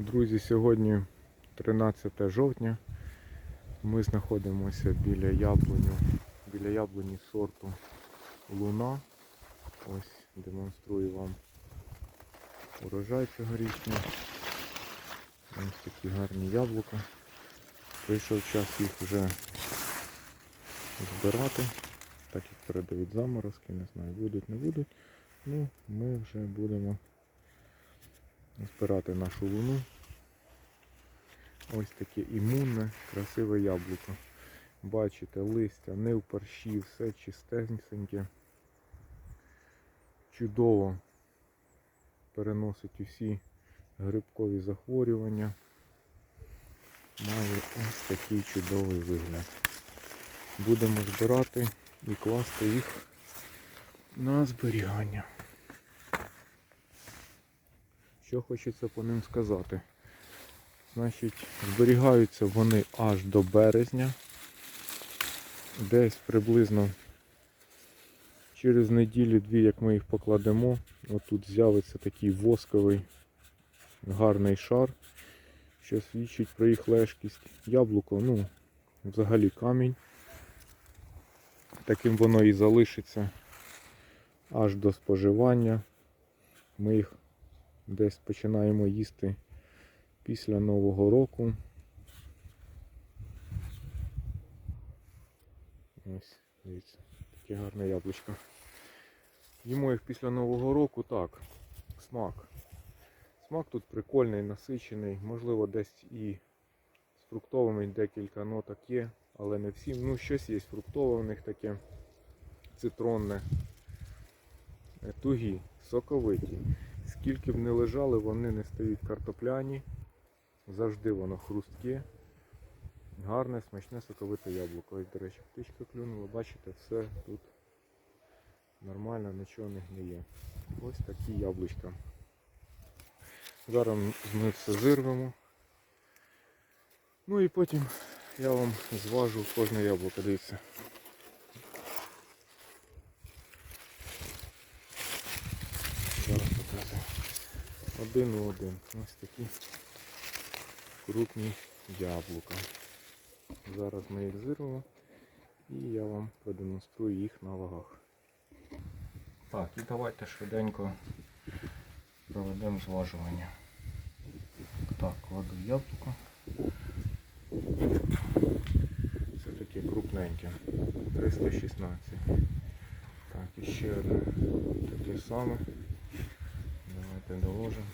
Друзі, сьогодні 13 жовтня. Ми знаходимося біля яблуню, біля яблуні сорту Луна. Ось демонструю вам урожай цьогорічний. Ось такі гарні яблука. Прийшов час їх вже збирати, так як передають заморозки, не знаю, будуть, не будуть. Ну, ми вже будемо збирати нашу луну. Ось таке імунне, красиве яблуко. Бачите, листя не в парші, все чистеньке. Чудово переносить усі грибкові захворювання. Має ось такий чудовий вигляд. Будемо збирати і класти їх на зберігання. Що хочеться по ним сказати? Значить, зберігаються вони аж до березня. Десь приблизно через неділю-дві, як ми їх покладемо, отут з'явиться такий восковий гарний шар, що свідчить про їх лежкість. Яблуко, ну, взагалі камінь. Таким воно і залишиться аж до споживання. Ми їх десь починаємо їсти після Нового року. Ось, дивіться, таке гарне яблучко. Їмо їх після Нового року, так, смак. Смак тут прикольний, насичений, можливо, десь і з фруктовими декілька ноток є, але не всі. Ну, щось є фруктове в них таке цитронне. Тугі, соковиті. Скільки б не лежали, вони не стають картопляні. Завжди воно хрустке. Гарне, смачне, соковите яблуко. Ось, до речі, птичка клюнула, бачите, все тут нормально, нічого не гниє. Ось такі яблучка. Зараз ми все зирвемо. Ну і потім я вам зважу кожне яблуко, дивіться. Зараз показую. Один у один. Ось такі крупні яблука. Зараз ми їх зирвемо і я вам продемонструю їх на вагах. Так, і давайте швиденько проведемо зважування. Так, кладу яблуко. Це таке крупненьке. 316. Так, і ще одне таке саме. Доложимо.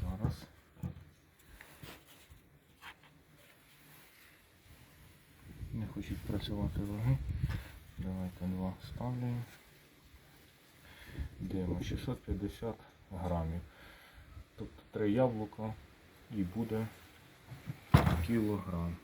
Зараз. Не хочуть працювати ваги. Давайте два ставлю. Дивимо 650 грамів. Тобто три яблука і буде кілограм.